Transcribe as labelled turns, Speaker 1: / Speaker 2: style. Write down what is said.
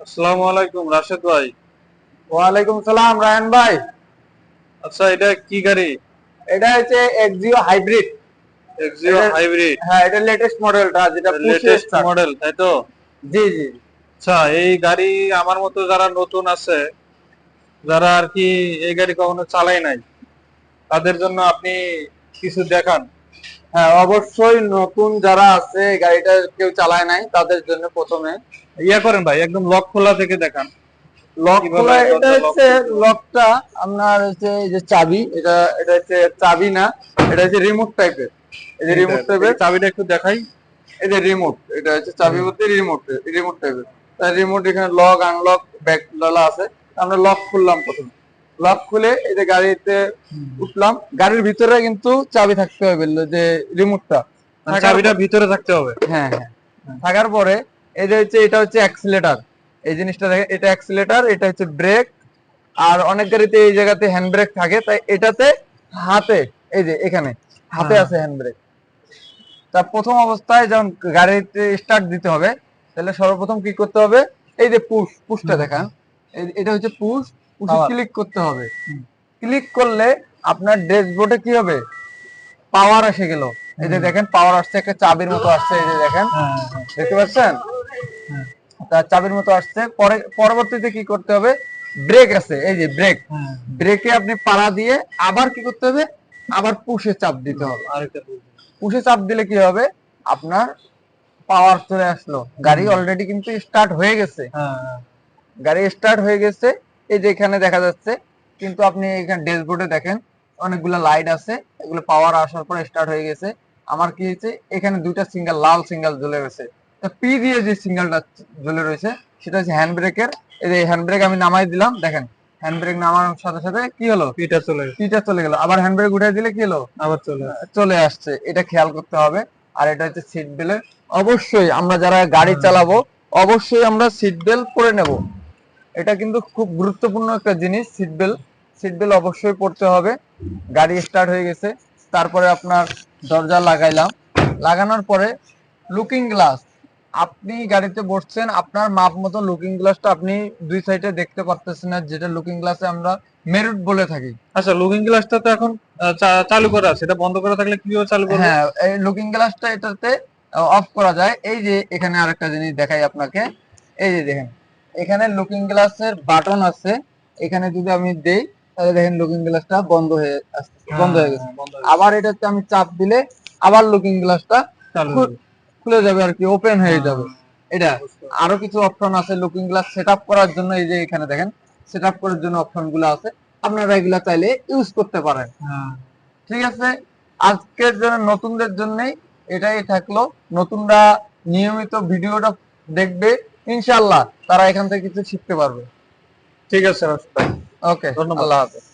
Speaker 1: আসসালামু আলাইকুম রাশেদ ভাই।
Speaker 2: ওয়ালাইকুম সালাম রায়ন ভাই।
Speaker 1: আচ্ছা এটা কি গাড়ি?
Speaker 2: এটা হচ্ছে এক্সিও হাইব্রিড
Speaker 1: এক্সিও হাইব্রিড
Speaker 2: হ্যাঁ এটা লেটেস্ট মডেলটা যেটা
Speaker 1: লেটেস্ট মডেল তাই তো?
Speaker 2: জি জি।
Speaker 1: আচ্ছা এই গাড়ি আমার মতো যারা নতুন আছে যারা আর কি এই গাড়ি কখনো চালাই নাই তাদের জন্য আপনি কিছু দেখান।
Speaker 2: হ্যাঁ অবশ্যই নতুন যারা আছে গাড়িটা কেউ চালায় নাই তাদের জন্য প্রথমে।
Speaker 1: ইয়া করেন ভাই একদম লক খোলা থেকে দেখান।
Speaker 2: লক খোলা এটা হচ্ছে লকটা আপনার হচ্ছে এই যে চাবি এটা এটা হচ্ছে চাবি না এটা হচ্ছে রিমোট টাইপের এই যে রিমোট টাইপের
Speaker 1: চাবিটা একটু দেখাই।
Speaker 2: এই যে রিমোট এটা হচ্ছে চাবি বলতে রিমোট রিমোট টাইপের তার রিমোট এখানে লক আনলক ব্যাক আছে। আমরা লক খুললাম প্রথমে। লক খুলে এই যে গাড়িতে উঠলাম। গাড়ির ভিতরে কিন্তু চাবি থাকতে হবে যে রিমোটটা
Speaker 1: মানে চাবিটা ভিতরে থাকতে হবে?
Speaker 2: হ্যাঁ হ্যাঁ। থাকার পরে এই যে হচ্ছে এটা হচ্ছে অ্যাক্সিলেটার এই জিনিসটা দেখে এটা অ্যাক্সিলেটার এটা হচ্ছে ব্রেক আর অনেক গাড়িতে এই জায়গাতে হ্যান্ড ব্রেক থাকে তাই এটাতে হাতে এই যে এখানে হাতে
Speaker 1: হ্যাঁ।
Speaker 2: আছে হ্যান্ড ব্রেক তা প্রথম অবস্থায় যখন গাড়িতে স্টার্ট দিতে হবে তাহলে সর্বপ্রথম কি করতে হবে? এই যে পুশ পুশটা দেখান। এটা হচ্ছে পুশ
Speaker 1: Power.
Speaker 2: ক্লিক করতে হবে। ক্লিক করলে আপনার ড্যাশবোর্ডে কি হবে? পাওয়ার এসে গেল। এই যে দেখেন পাওয়ার আসছে একটা চাবির মতো আসছে এই যে দেখেন। দেখতে পাচ্ছেন? তা চাবির মতো আসছে। পরে পরবর্তীতে কি করতে হবে? ব্রেক আছে। এই যে ব্রেক ব্রেকে আপনি পাড়া দিয়ে আবার কি করতে হবে? আবার পুশে চাপ দিতে হবে।
Speaker 1: আরেকটা
Speaker 2: পুশে চাপ দিলে কি হবে? আপনার পাওয়ার চলে আসলো। গাড়ি অলরেডি কিন্তু স্টার্ট হয়ে গেছে।
Speaker 1: হ্যাঁ
Speaker 2: গাড়ি স্টার্ট হয়ে গেছে। এই যে এখানে দেখা যাচ্ছে কিন্তু আপনি এখানে ড্যাশবোর্ডে দেখেন অনেকগুলো লাইট আছে এগুলো পাওয়ার আসার পর স্টার্ট হয়ে গেছে। আমার কি হয়েছে এখানে দুইটা সিঙ্গেল লাল সিঙ্গেল জ্বলে গেছে তো পি দিয়ে যে সিঙ্গেলটা জ্বলে রয়েছে সেটা হচ্ছে হ্যান্ড ব্রেকের এই যে হ্যান্ড ব্রেক আমি নামাই দিলাম দেখেন হ্যান্ড ব্রেক নামানোর সাথে সাথে কি হলো?
Speaker 1: পিটা চলে
Speaker 2: পিটা চলে গেল। আবার হ্যান্ড ব্রেক উঠে দিলে কি হলো?
Speaker 1: আবার চলে
Speaker 2: চলে আসছে। এটা খেয়াল করতে হবে। আর এটা হচ্ছে সিট বেল্ট অবশ্যই আমরা যারা গাড়ি চালাবো অবশ্যই আমরা সিট বেল্ট পরে নেব। এটা কিন্তু খুব গুরুত্বপূর্ণ একটা জিনিস সিট বেল্ট সিট বেল্ট অবশ্যই পড়তে হবে। গাড়ি স্টার্ট হয়ে গেছে। তারপরে আপনার দরজা লাগাইলাম। লাগানোর পরে লুকিং গ্লাস আপনি গাড়িতে বসছেন আপনার মাপ মতো লুকিং গ্লাসটা আপনি দুই সাইডে দেখতে পারতেছেন না যেটা লুকিং গ্লাসে আমরা মেরুট বলে থাকি।
Speaker 1: আচ্ছা লুকিং গ্লাসটা তো এখন চালু করা আছে। এটা বন্ধ করা থাকলে কীভাবে চালু করব?
Speaker 2: হ্যাঁ এই লুকিং গ্লাসটা এটাতে অফ করা যায়। এই যে এখানে আরেকটা জিনিস দেখাই আপনাকে। এই যে দেখেন। এখানে লুকিং গ্লাসের বাটন আছে। এখানে যদি আমি দেই তাহলে দেখেন লুকিং গ্লাসটা বন্ধ হয়ে আসছে বন্ধ হয়ে গেছে।
Speaker 1: হয়ে
Speaker 2: আবার এটাতে আমি চাপ দিলে আবার লুকিং গ্লাসটা খুলে যাবে আর কি ওপেন হয়ে যাবে। এটা আরও কিছু অপশন আছে লুকিং গ্লাস সেট করার জন্য এই যে এখানে দেখেন সেট করার জন্য অপশনগুলো আছে। আপনারা এগুলা চাইলে ইউজ করতে পারেন।
Speaker 1: হ্যাঁ।
Speaker 2: ঠিক আছে? আজকের জন্য নতুনদের জন্যই এটাই থাকল। নতুনরা নিয়মিত ভিডিওটা দেখবে। ইনশাল্লাহ তারা এখান থেকে কিছু শিখতে পারবে।
Speaker 1: ঠিক আছে
Speaker 2: ওকে
Speaker 1: ধন্যবাদ।
Speaker 2: আল্লাহ হাফেজ।